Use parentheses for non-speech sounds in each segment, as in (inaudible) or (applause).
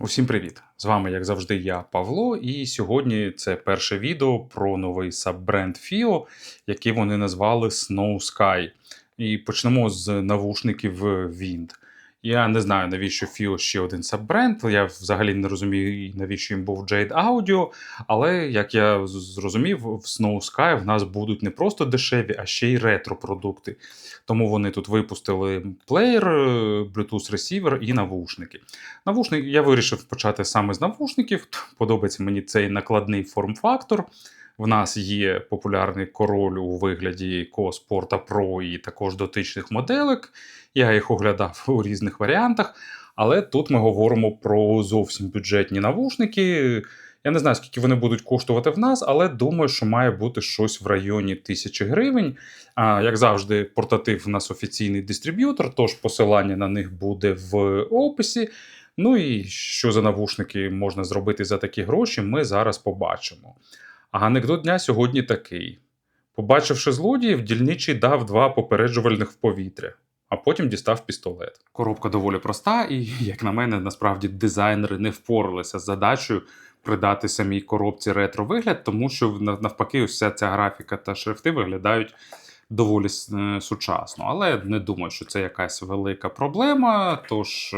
Усім привіт! З вами, як завжди, я Павло, і сьогодні це перше відео про новий саббренд FIO, який вони назвали Snow Sky. І почнемо з навушників Wind. Я не знаю, навіщо FIO ще один саббренд. Я взагалі не розумію, навіщо їм був Jade Audio. Але як я зрозумів, в Snow Sky в нас будуть не просто дешеві, а ще й ретро-продукти. Тому вони тут випустили плеєр, е, Bluetooth ресівер і навушники. Навушник я вирішив почати саме з навушників. Подобається мені цей накладний форм-фактор. В нас є популярний король у вигляді Porta Pro і також дотичних моделек. Я їх оглядав (laughs) у різних варіантах. Але тут ми говоримо про зовсім бюджетні навушники. Я не знаю, скільки вони будуть коштувати в нас, але думаю, що має бути щось в районі тисячі гривень. А, як завжди, портатив у нас офіційний дистриб'ютор, тож посилання на них буде в описі. Ну і що за навушники можна зробити за такі гроші, ми зараз побачимо. А анекдот дня сьогодні такий: побачивши злодіїв, дільничий дав два попереджувальних в повітря, а потім дістав пістолет. Коробка доволі проста, і, як на мене, насправді дизайнери не впоралися з задачею придати самій коробці ретро-вигляд, тому що нав- навпаки, вся ця графіка та шрифти виглядають доволі е, сучасно. Але не думаю, що це якась велика проблема. Тож.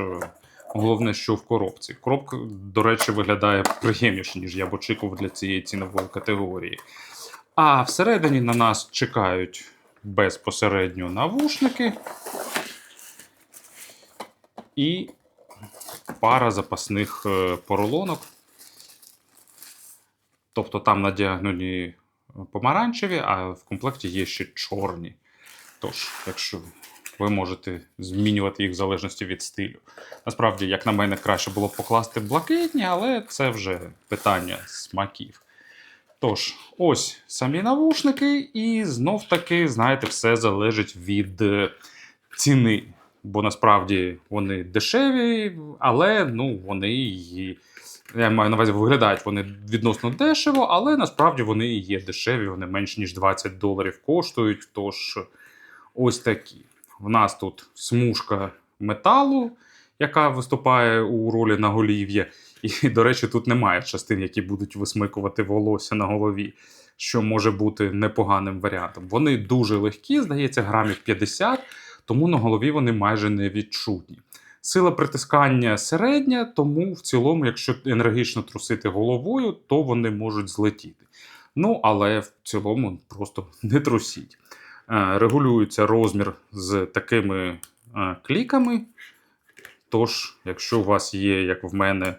Головне, що в коробці. Коробка, до речі, виглядає приємніше, ніж я б очікував для цієї цінової категорії. А всередині на нас чекають безпосередньо навушники і пара запасних е, поролонок. Тобто там надягнені помаранчеві, а в комплекті є ще чорні. Тож, якщо ви можете змінювати їх в залежності від стилю. Насправді, як на мене, краще було б покласти блакитні, але це вже питання смаків. Тож, ось самі навушники, і знов таки, знаєте, все залежить від е, ціни. Бо насправді вони дешеві, але ну, вони і. Я маю на увазі, виглядають вони відносно дешево, але насправді вони є дешеві, вони менш ніж 20 доларів коштують. Тож ось такі. В нас тут смужка металу, яка виступає у ролі наголів'я. І, до речі, тут немає частин, які будуть висмикувати волосся на голові, що може бути непоганим варіантом. Вони дуже легкі, здається, грамів 50, тому на голові вони майже не відчутні. Сила притискання середня, тому в цілому, якщо енергічно трусити головою, то вони можуть злетіти. Ну, але в цілому просто не трусіть. Регулюється розмір з такими кліками. Тож, якщо у вас є, як в мене,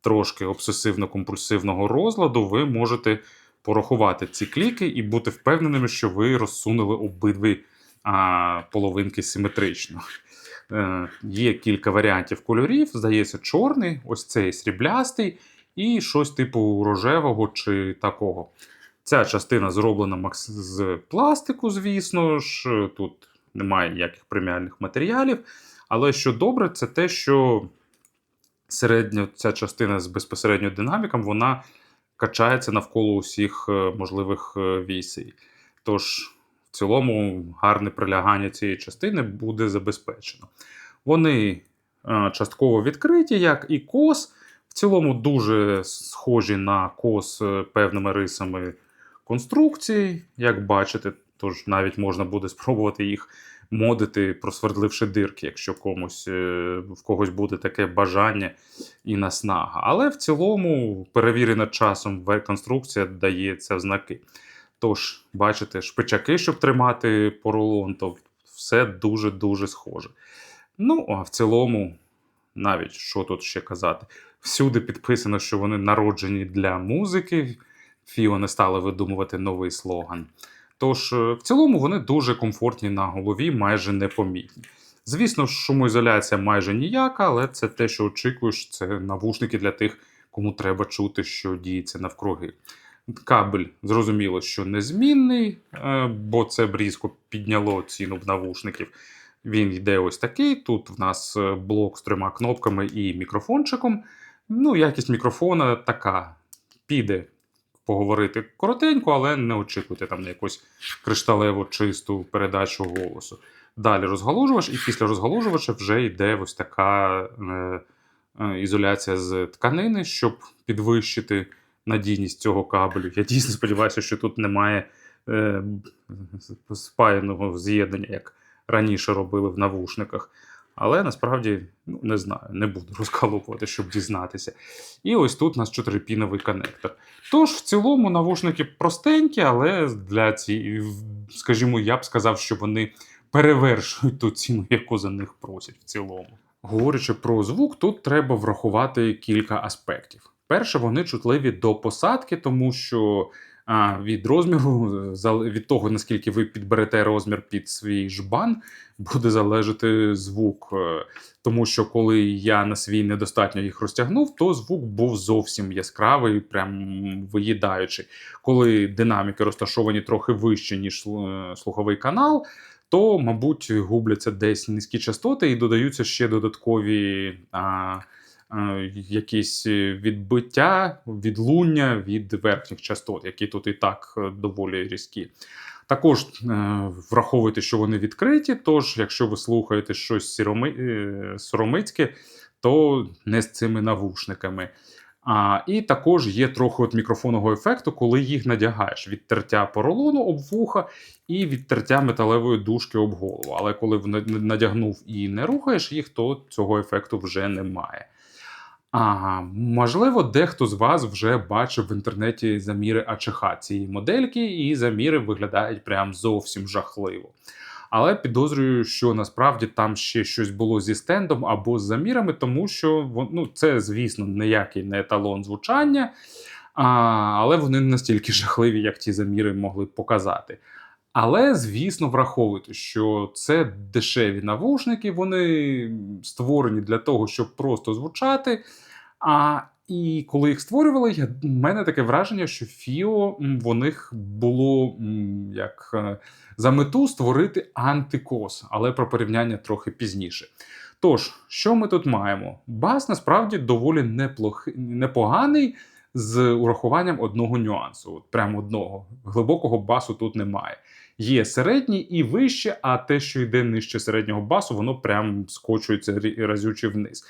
трошки обсесивно-компульсивного розладу, ви можете порахувати ці кліки і бути впевненими, що ви розсунули обидві половинки симетрично. Е, є кілька варіантів кольорів. Здається, чорний, ось цей сріблястий, і щось типу рожевого чи такого. Ця частина зроблена з пластику, звісно ж. Тут немає ніяких преміальних матеріалів. Але що добре, це те, що середня ця частина з безпосередньо динаміком, вона качається навколо усіх е, можливих е, вісей. Тож, в цілому, гарне прилягання цієї частини буде забезпечено. Вони е, частково відкриті, як і кос. В цілому дуже схожі на кос певними рисами конструкції, як бачите, тож навіть можна буде спробувати їх модити, просвердливши дирки, якщо комусь е, в когось буде таке бажання і наснага. Але в цілому перевірена часом конструкція дає це знаки. Тож, бачите, шпичаки, щоб тримати поролон, то все дуже-дуже схоже. Ну, а в цілому, навіть що тут ще казати, всюди підписано, що вони народжені для музики. Фіо не стали видумувати новий слоган. Тож, е, в цілому, вони дуже комфортні на голові, майже непомітні. Звісно, шумоізоляція майже ніяка, але це те, що очікуєш, це навушники для тих, кому треба чути, що діється навкруги. Кабель, зрозуміло, що незмінний, е, бо це б різко підняло ціну б навушників. Він йде ось такий. Тут в нас е, блок з трьома кнопками і мікрофончиком. Ну, якість мікрофона така. Піде поговорити коротенько, але не очікуйте там на якусь кришталево чисту передачу голосу. Далі розгалужувач, і після розгалужувача вже йде ось така е, е, ізоляція з тканини, щоб підвищити надійність цього кабелю. Я дійсно сподіваюся, що тут немає е, спаяного з'єднання, як раніше робили в навушниках. Але насправді ну, не знаю, не буду розкалупувати, щоб дізнатися. І ось тут у нас чотирипіновий коннектор. Тож, в цілому, навушники простенькі, але для ці, скажімо, я б сказав, що вони перевершують ту ціну, яку за них просять в цілому. Говорячи про звук, тут треба врахувати кілька аспектів. Перше, вони чутливі до посадки, тому що від розміру, від того, наскільки ви підберете розмір під свій жбан, буде залежати звук. Е, Тому що коли я на свій недостатньо їх розтягнув, то звук був зовсім яскравий, прям виїдаючий. Коли динаміки розташовані трохи вище, ніж слуховий канал, то, мабуть, губляться десь низькі частоти і додаються ще додаткові а, якісь відбиття, відлуння від верхніх частот, які тут і так е, доволі різкі. Також е, враховуйте, що вони відкриті, тож, якщо ви слухаєте щось е, соромицьке, то не з цими навушниками. А, і також є трохи от мікрофонного ефекту, коли їх надягаєш від тертя поролону об вуха і від тертя металевої дужки об голову. Але коли надягнув і не рухаєш їх, то цього ефекту вже немає. А, можливо, дехто з вас вже бачив в інтернеті заміри АЧХ цієї модельки, і заміри виглядають прям зовсім жахливо. Але підозрюю, що насправді там ще щось було зі стендом або з замірами, тому що ну, це, звісно, ніякий не еталон звучання, а, але вони не настільки (laughs) жахливі, як ті заміри могли показати. Але, звісно, враховуйте, що це дешеві навушники, вони створені для того, щоб просто звучати. А і коли їх створювали, я, в мене таке враження, що Фіо в них було як е, за мету створити антикос, але про порівняння трохи пізніше. Тож, що ми тут маємо? Бас насправді доволі неплохи, непоганий з урахуванням одного нюансу. От прямо одного. Глибокого басу тут немає. Є середній і вище, а те, що йде нижче середнього басу, воно прям скочується разюче вниз.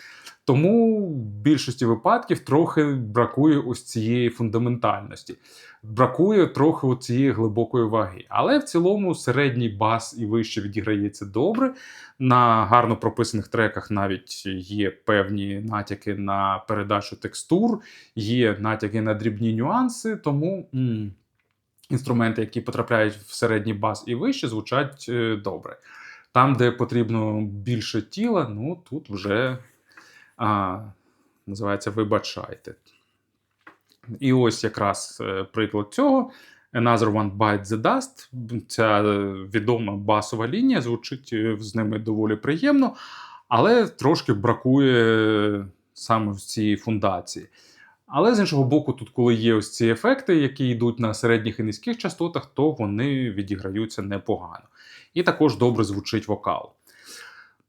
Тому в більшості випадків трохи бракує ось цієї фундаментальності, бракує трохи цієї глибокої ваги. Але в цілому середній бас і вище відіграється добре. На гарно прописаних треках навіть є певні натяки на передачу текстур, є натяки на дрібні нюанси, тому. м, Інструменти, які потрапляють в середній бас і вище, звучать е, добре. Там, де потрібно більше тіла, ну тут вже а, називається Вибачайте. І ось якраз е, приклад цього. Another One Bites the Dust. Ця е, відома басова лінія звучить з ними доволі приємно, але трошки бракує саме в цій фундації. Але з іншого боку, тут, коли є ось ці ефекти, які йдуть на середніх і низьких частотах, то вони відіграються непогано. І також добре звучить вокал.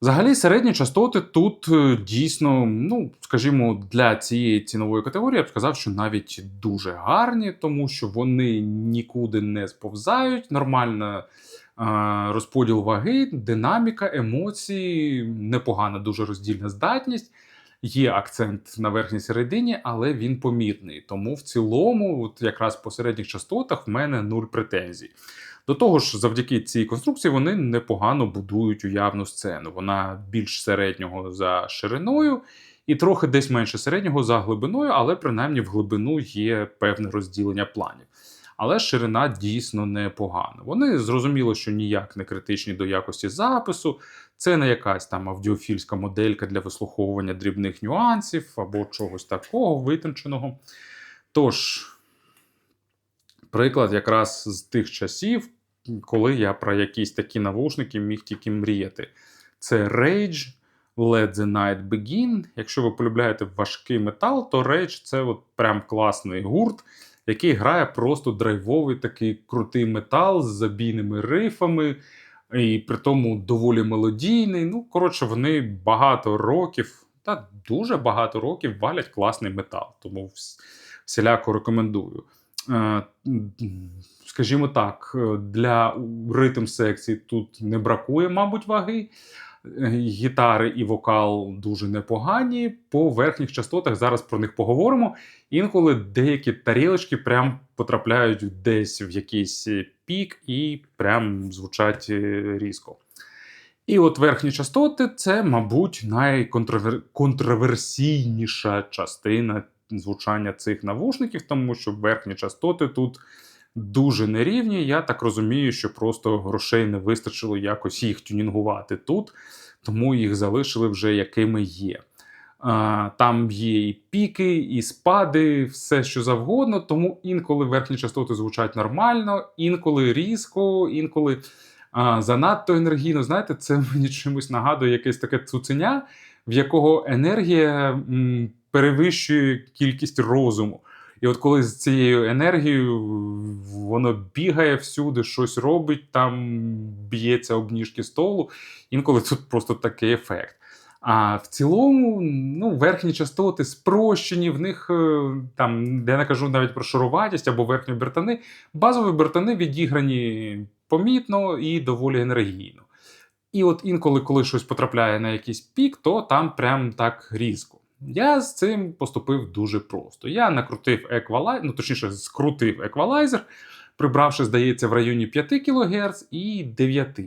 Взагалі, середні частоти тут е, дійсно, ну, скажімо, для цієї цінової категорії я б сказав, що навіть дуже гарні, тому що вони нікуди не сповзають, нормальна е, розподіл ваги, динаміка, емоції, непогана дуже роздільна здатність. Є акцент на верхній середині, але він помітний. Тому в цілому, от якраз по середніх частотах, в мене нуль претензій. До того ж, завдяки цій конструкції вони непогано будують уявну сцену. Вона більш середнього за шириною і трохи десь менше середнього за глибиною, але принаймні в глибину є певне розділення планів. Але ширина дійсно непогана. Вони зрозуміло, що ніяк не критичні до якості запису. Це не якась там аудіофільська моделька для вислуховування дрібних нюансів або чогось такого витонченого. Тож, приклад якраз з тих часів, коли я про якісь такі навушники міг тільки мріяти. Це Rage, Let the Night Begin. Якщо ви полюбляєте важкий метал, то Rage це от прям класний гурт, який грає просто драйвовий такий крутий метал з забійними рифами, і при тому доволі мелодійний. Ну, коротше, вони багато років, та дуже багато років валять класний метал. Тому всіляко рекомендую. Е, Скажімо так, е, для ритм секції тут не бракує, мабуть, ваги. Е, Гітари і вокал дуже непогані. По верхніх частотах зараз про них поговоримо. Інколи деякі тарілочки прям потрапляють десь в якийсь пік і прям звучать е, різко. І от верхні частоти це, мабуть, найконтроверсійніша частина звучання цих навушників, тому що верхні частоти тут дуже нерівні. Я так розумію, що просто грошей не вистачило якось їх тюнінгувати тут, тому їх залишили вже якими є. Там є і піки, і спади, все що завгодно. Тому інколи верхні частоти звучать нормально, інколи різко, інколи а, занадто енергійно. Знаєте, це (laughs) мені чимось нагадує якесь таке цуценя, в якого енергія м, перевищує кількість розуму. І от коли з цією енергією воно бігає всюди, щось робить, там б'ється об ніжки столу, інколи тут просто такий ефект. А в цілому, ну, верхні частоти спрощені, в них е, там, я не кажу навіть про шаруватість або верхні бертани. Базові бертани відіграні помітно і доволі енергійно. І от інколи, коли щось потрапляє на якийсь пік, то там прям так різко. Я з цим поступив дуже просто. Я накрутив еквалайзер, ну точніше, скрутив еквалайзер, прибравши, здається, в районі 5 кГц і 9.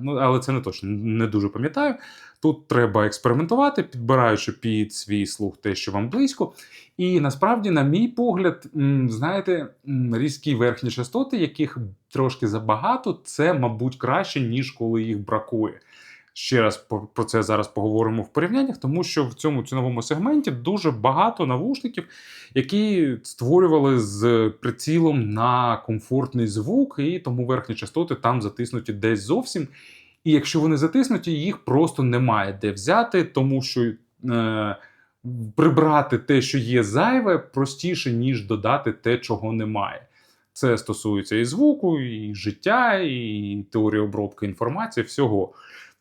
Ну, але це не точно не дуже пам'ятаю. Тут треба експериментувати, підбираючи під свій слух те, що вам близько. І насправді, на мій погляд, знаєте, різкі верхні частоти, яких трошки забагато, це, мабуть, краще, ніж коли їх бракує. Ще раз про це зараз поговоримо в порівняннях, тому що в цьому ціновому сегменті дуже багато навушників, які створювали з прицілом на комфортний звук, і тому верхні частоти там затиснуті десь зовсім. І якщо вони затиснуті, їх просто немає де взяти, тому що е, прибрати те, що є зайве, простіше, ніж додати те, чого немає. Це стосується і звуку, і життя, і теорії обробки інформації, всього.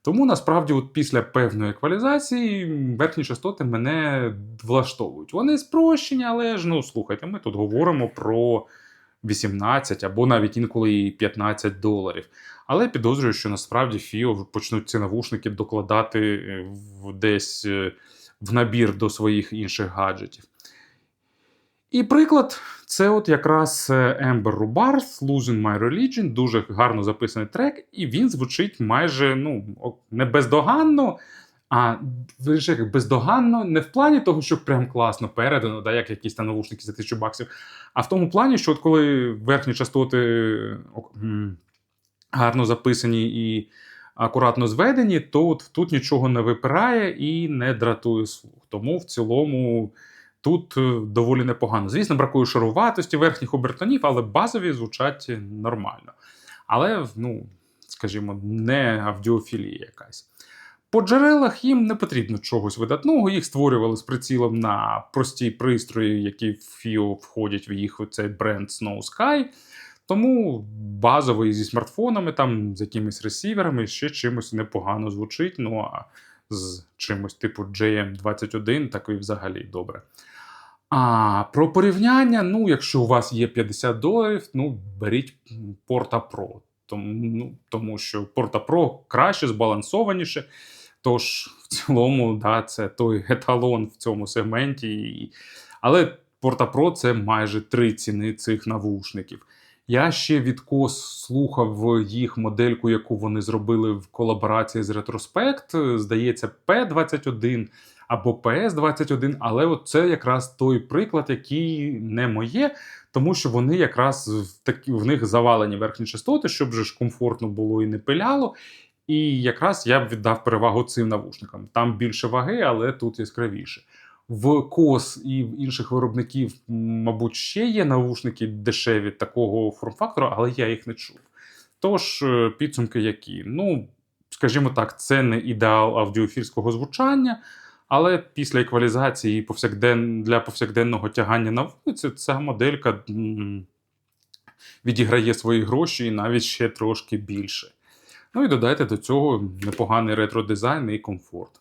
Тому насправді, от після певної еквалізації, верхні частоти мене влаштовують. Вони спрощені, але ж ну слухайте, ми тут говоримо про 18 або навіть інколи і 15 доларів. Але підозрюю, що насправді Фіо почнуть ці навушники докладати е, десь е, в набір до своїх інших гаджетів. І приклад, це от якраз е, Amber Rubarth, Losing My Religion, дуже гарно записаний трек, і він звучить майже ну, не бездоганно, а як бездоганно не в плані того, що прям класно передано, да, як якісь там навушники за тисячу баксів, а в тому плані, що от коли верхні частоти гарно записані і акуратно зведені, то от тут нічого не випирає і не дратує слух. Тому в цілому. Тут е, доволі непогано. Звісно, бракує шаруватості верхніх обертонів, але базові звучать нормально. Але, ну, скажімо, не аудіофілія якась. По джерелах їм не потрібно чогось видатного, їх створювали з прицілом на прості пристрої, які в FIO входять в їх цей бренд Snow Sky. Тому базовий зі смартфонами, там, з якимись ресіверами, ще чимось непогано звучить. Ну а з чимось типу JM21, так і взагалі добре. А про порівняння, ну, якщо у вас є 50 доларів, ну, беріть Porta Pro. Тому, ну, тому що Porta Pro краще, збалансованіше. Тож, в цілому, да, це той еталон в цьому сегменті. Але Porta Pro це майже три ціни цих навушників. Я ще відкос слухав їх модельку, яку вони зробили в колаборації з Ретроспект. Здається, P21 або PS21, але от це якраз той приклад, який не моє, тому що вони якраз в такі в них завалені верхні частоти, щоб же ж комфортно було і не пиляло. І якраз я б віддав перевагу цим навушникам. Там більше ваги, але тут яскравіше. В кос і в інших виробників, мабуть, ще є навушники дешеві такого форм-фактору, але я їх не чув. Тож, е, підсумки які? Ну, скажімо так, це не ідеал аудіофільського звучання, але після еквалізації повсякден... для повсякденного тягання на вулиці ця моделька відіграє свої гроші і навіть ще трошки більше. Ну і додайте до цього непоганий ретро-дизайн і комфорт.